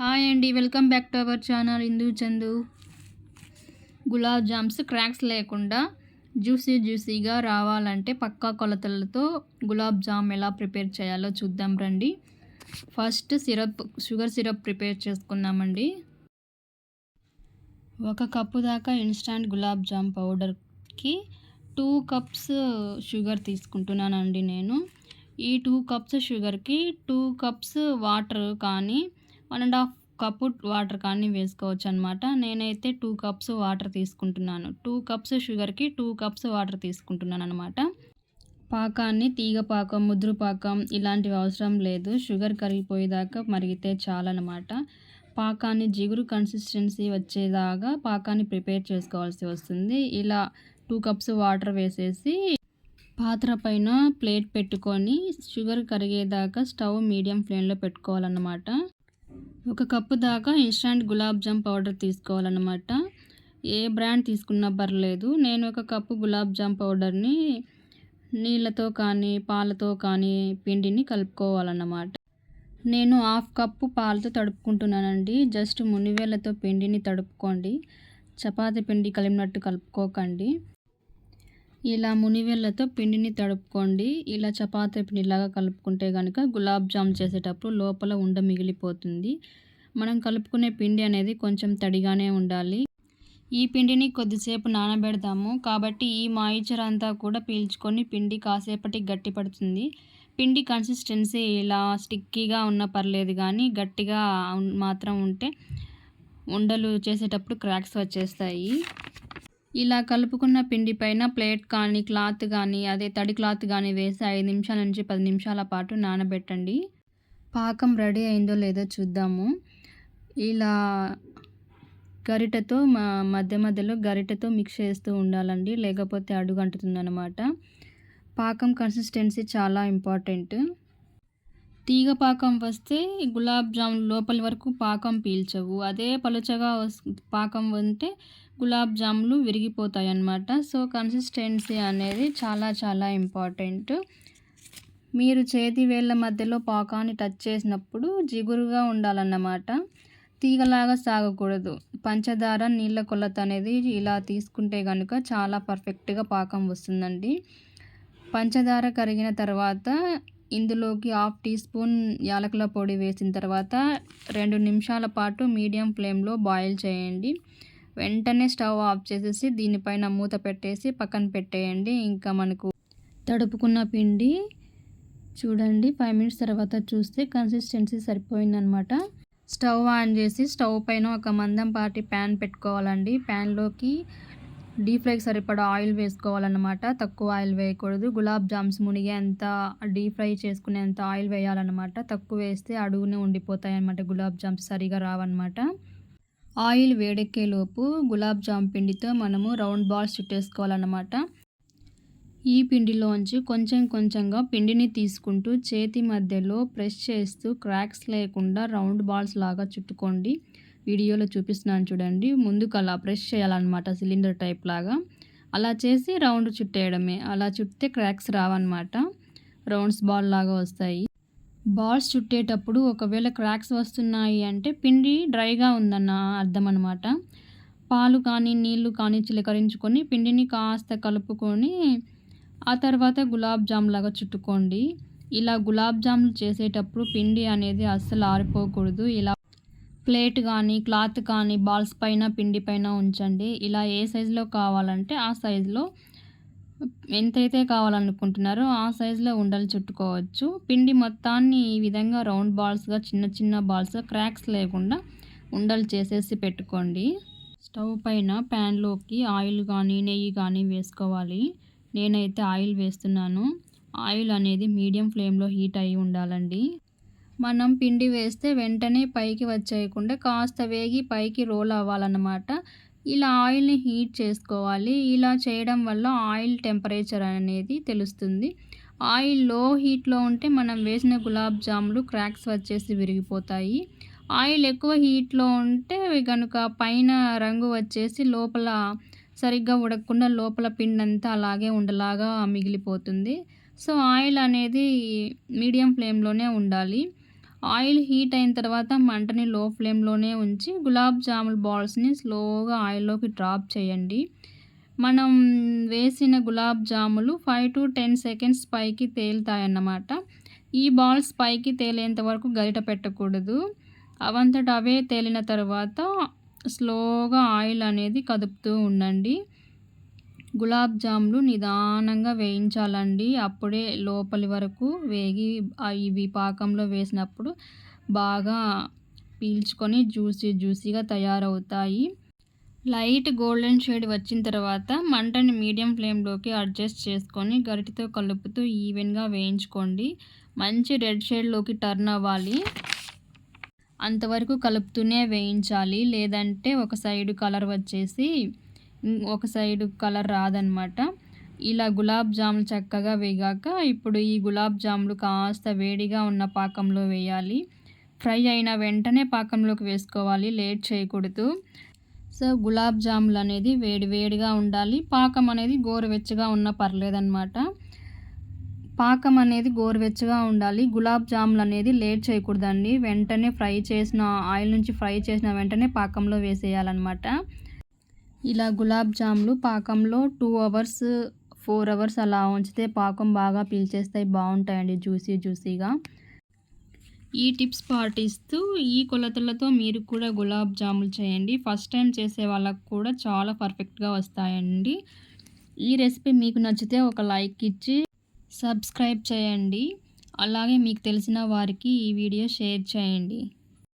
Hi అండి welcome back to our channel Indu Chandu. Gulab jams cracks లేకుండా juicy జ్యూసీగా రావాలంటే పక్కా కొలతలతో గులాబ్ జామ్ ఎలా ప్రిపేర్ చేయాలో చూద్దాం రండి. First syrup sugar syrup prepare చేసుకుందామండి. ఒక కప్పు దాకా ఇన్స్టాంట్ గులాబ్ జామ్ పౌడర్కి టూ కప్స్ షుగర్ తీసుకుంటున్నానండి నేను. ఈ టూ కప్స్ షుగర్కి టూ కప్స్ వాటర్ కానీ one and half cup water కానీ వేసుకోవచ్చు అనమాట నేనైతే టూ కప్స్ వాటర్ తీసుకుంటున్నాను. టూ కప్స్ షుగర్కి టూ కప్స్ వాటర్ తీసుకుంటున్నాను అనమాట పాకాన్ని తీగ పాకం ముద్రు పాకం ఇలాంటివి అవసరం లేదు. షుగర్ కరిగిపోయేదాకా మరిగితే చాలన్నమాట. పాకాన్ని జిగురు కన్సిస్టెన్సీ వచ్చేదాకా పాకాన్ని ప్రిపేర్ చేసుకోవాల్సి వస్తుంది. ఇలా టూ కప్స్ వాటర్ వేసేసి పాత్ర పైన ప్లేట్ పెట్టుకొని షుగర్ కరిగేదాకా స్టవ్ మీడియం ఫ్లేమ్లో పెట్టుకోవాలన్నమాట. ఒక కప్పు దాకా ఇన్స్టాంట్ గులాబ్ జామ్ పౌడర్ తీసుకోవాలన్నమాట. ఏ బ్రాండ్ తీసుకున్నా పర్లేదు. నేను ఒక కప్పు గులాబ్ జామ్ పౌడర్ని నీళ్ళతో కానీ పాలతో కానీ పిండిని కలుపుకోవాలన్నమాట. నేను హాఫ్ కప్పు పాలతో తడుపుకుంటున్నానండి. జస్ట్ మునివేళ్ళతో పిండిని తడుపుకోండి. చపాతి పిండి కలిపినట్టు కలుపుకోకండి. ఇలా మునివేళ్ళతో పిండిని తడుపుకోండి. ఇలా చపాతీ పిండిలాగా కలుపుకుంటే కనుక గులాబ్ జామ్ చేసేటప్పుడు లోపల ఉండ మిగిలిపోతుంది. మనం కలుపుకునే పిండి అనేది కొంచెం తడిగానే ఉండాలి. ఈ పిండిని కొద్దిసేపు నానబెడతాము. కాబట్టి ఈ మాయిచర్ అంతా కూడా పీల్చుకొని పిండి కాసేపటి గట్టి పడుతుంది పిండి కన్సిస్టెన్సీ ఇలా స్టిక్కీగా ఉన్న పర్లేదు కానీ గట్టిగా మాత్రం ఉంటే ఉండలు చేసేటప్పుడు క్రాక్స్ వచ్చేస్తాయి. ఇలా కలుపుకున్న పిండి పైన ప్లేట్ కానీ క్లాత్ కానీ అదే తడి క్లాత్ కానీ వేసి ఐదు నిమిషాల నుంచి పది నిమిషాల పాటు నానబెట్టండి. పాకం రెడీ అయిందో లేదో చూద్దాము. ఇలా గరిటతో మధ్య మధ్యలో గరిటతో మిక్స్ చేస్తూ ఉండాలండి. లేకపోతే అడుగు అంటుతుందన్నమాట పాకం కన్సిస్టెన్సీ చాలా ఇంపార్టెంట్ తీగ పాకం వస్తే గులాబ్ జామ్ లోపలి వరకు పాకం పీల్చవు. అదే పలుచగా పాకం ఉంటే గులాబ్ జాములు విరిగిపోతాయి అన్నమాట సో కన్సిస్టెన్సీ అనేది చాలా చాలా ఇంపార్టెంట్ మీరు చేతి వేళ్ళ మధ్యలో పాకాన్ని టచ్ చేసినప్పుడు జిగురుగా ఉండాలన్నమాట. తీగలాగా సాగకూడదు. పంచదార నీళ్ళ కొలత అనేది ఇలా తీసుకుంటే కనుక చాలా పర్ఫెక్ట్గా పాకం వస్తుందండి. పంచదార కరిగిన తర్వాత ఇందులోకి హాఫ్ టీ స్పూన్ యాలకుల పొడి వేసిన తర్వాత రెండు నిమిషాల పాటు మీడియం ఫ్లేమ్లో బాయిల్ చేయండి. వెంటనే స్టవ్ ఆఫ్ చేసేసి దీనిపైన మూత పెట్టేసి పక్కన పెట్టేయండి. ఇంకా మనకు తడుపుకున్న పిండి చూడండి ఫైవ్ మినిట్స్ తర్వాత చూస్తే కన్సిస్టెన్సీ సరిపోయిందనమాట. స్టవ్ ఆన్ చేసి స్టవ్ పైన ఒక మందం పాటి ప్యాన్ పెట్టుకోవాలండి. ప్యాన్లోకి డీప్ ఫ్రైకి సరిపడా ఆయిల్ వేసుకోవాలన్నమాట. తక్కువ ఆయిల్ వేయకూడదు. గులాబ్ జామ్స్ మునిగేంత డీప్ ఫ్రై చేసుకునేంత ఆయిల్ వేయాలన్నమాట. తక్కువ వేస్తే అడుగునే ఉండిపోతాయి అన్నమాట గులాబ్ జామ్స్ సరిగా రావన్నమాట. ఆయిల్ వేడెక్కేలోపు గులాబ్ జామ్ పిండితో మనము రౌండ్ బాల్స్ చుట్టేసుకోవాలన్నమాట. ఈ పిండిలోంచి కొంచెం కొంచెంగా పిండిని తీసుకుంటూ చేతి మధ్యలో ప్రెస్ చేస్తూ క్రాక్స్ లేకుండా రౌండ్ బాల్స్ లాగా చుట్టుకోండి. వీడియోలో చూపిస్తున్నాను చూడండి. ముందుకు అలా ప్రెస్ చేయాలన్నమాట సిలిండర్ టైప్ లాగా. అలా చేసి రౌండ్ చుట్టేయడమే. అలా చుట్టితే క్రాక్స్ రావన్నమాట. రౌండ్స్ బాల్ లాగా వస్తాయి. బాల్స్ చుట్టేటప్పుడు ఒకవేళ క్రాక్స్ వస్తున్నాయి అంటే పిండి డ్రైగా ఉందన్న అర్థం అనమాట పాలు కానీ నీళ్ళు కానీ చిలకరించుకొని పిండిని కాస్త కలుపుకొని ఆ తర్వాత గులాబ్ జామ్ లాగా చుట్టుకోండి. ఇలా గులాబ్ జాములు చేసేటప్పుడు పిండి అనేది అస్సలు ఆరిపోకూడదు. ఇలా ప్లేట్ కానీ క్లాత్ కానీ బాల్స్ పైన పిండి పైన ఉంచండి. ఇలా ఏ సైజులో కావాలంటే ఆ సైజులో ఎంతైతే కావాలనుకుంటున్నారో ఆ సైజులో ఉండలు చుట్టుకోవచ్చు. పిండి మొత్తాన్ని ఈ విధంగా రౌండ్ బాల్స్గా చిన్న చిన్న బాల్స్గా క్రాక్స్ లేకుండా ఉండలు చేసేసి పెట్టుకోండి. స్టవ్ పైన ప్యాన్లోకి ఆయిల్ కానీ నెయ్యి కానీ వేసుకోవాలి. నేనైతే ఆయిల్ వేస్తున్నాను. ఆయిల్ అనేది మీడియం ఫ్లేమ్లో హీట్ అయి ఉండాలండి. మనం పిండి వేస్తే వెంటనే పైకి వచ్చేయకుండా కాస్త వేగి పైకి రోల్ అవ్వాలన్నమాట. ఇలా ఆయిల్ని హీట్ చేసుకోవాలి. ఇలా చేయడం వల్ల ఆయిల్ టెంపరేచర్ అనేది తెలుస్తుంది. ఆయిల్లో హీట్లో ఉంటే మనం వేసిన గులాబ్ జాములు క్రాక్స్ వచ్చేసి విరిగిపోతాయి. ఆయిల్ ఎక్కువ హీట్లో ఉంటే కనుక పైన రంగు వచ్చేసి లోపల సరిగ్గా ఉడకకుండా లోపల పిండి అంతా అలాగే ఉండలాగా మిగిలిపోతుంది. సో ఆయిల్ అనేది మీడియం ఫ్లేమ్లోనే ఉండాలి. ఆయిల్ హీట్ అయిన తర్వాత మంటని లో ఫ్లేమ్లోనే ఉంచి గులాబ్ జామున్ బాల్స్ని స్లోగా ఆయిల్లోకి డ్రాప్ చేయండి. మనం వేసిన గులాబ్ జాములు ఫైవ్ టు టెన్ సెకండ్స్ పైకి తేలుతాయన్నమాట. ఈ బాల్స్ పైకి తేలేంత వరకు గరిట పెట్టకూడదు. అవంతట అవే తేలిన తర్వాత స్లోగా ఆయిల్ అనేది కదుపుతూ ఉండండి. గులాబ్ జాములు నిదానంగా వేయించాలండి. అప్పుడే లోపలి వరకు వేగి ఇవి పాకంలో వేసినప్పుడు బాగా పీల్చుకొని జ్యూసీ జ్యూసీగా తయారవుతాయి. లైట్ గోల్డెన్ షేడ్ వచ్చిన తర్వాత మంటని మీడియం ఫ్లేమ్లోకి అడ్జస్ట్ చేసుకొని గరిటితో కలుపుతూ ఈవెన్గా వేయించుకోండి. మంచి రెడ్ షేడ్లోకి టర్న్ అవ్వాలి. అంతవరకు కలుపుతూనే వేయించాలి. లేదంటే ఒక సైడ్ కలర్ వచ్చేసి ఒక సైడ్ కలర్ రాదనమాట. ఇలా గులాబ్ జాములు చక్కగా వేగాక ఇప్పుడు ఈ గులాబ్ జాములు కాస్త వేడిగా ఉన్న పాకంలో వేయాలి. ఫ్రై అయిన వెంటనే పాకంలోకి వేసుకోవాలి లేట్ చేయకూడదు. సో గులాబ్ జాములు అనేది వేడి వేడిగా ఉండాలి. పాకం అనేది గోరువెచ్చగా ఉన్న పర్లేదన్నమాట పాకం అనేది గోరువెచ్చగా ఉండాలి. గులాబ్ జాములు అనేది లేట్ చేయకూడదండి. వెంటనే ఫ్రై చేసిన ఆయిల్ నుంచి ఫ్రై చేసిన వెంటనే పాకంలో వేసేయాలన్నమాట ఇలా గులాబ్ జాములు పాకంలో టూ అవర్స్ ఫోర్ అవర్స్ అలా ఉంచితే పాకం బాగా పీల్చేస్తాయి. బాగుంటాయండి. జ్యూసీ జ్యూసీగా. ఈ టిప్స్ పాటిస్తూ ఈ కొలతలతో మీరు కూడా గులాబ్ జాములు చేయండి. ఫస్ట్ టైం చేసే వాళ్ళకు కూడా చాలా పర్ఫెక్ట్గా వస్తాయండి. ఈ రెసిపీ మీకు నచ్చితే ఒక లైక్ ఇచ్చి సబ్స్క్రైబ్ చేయండి. అలాగే మీకు తెలిసిన వారికి ఈ వీడియో షేర్ చేయండి.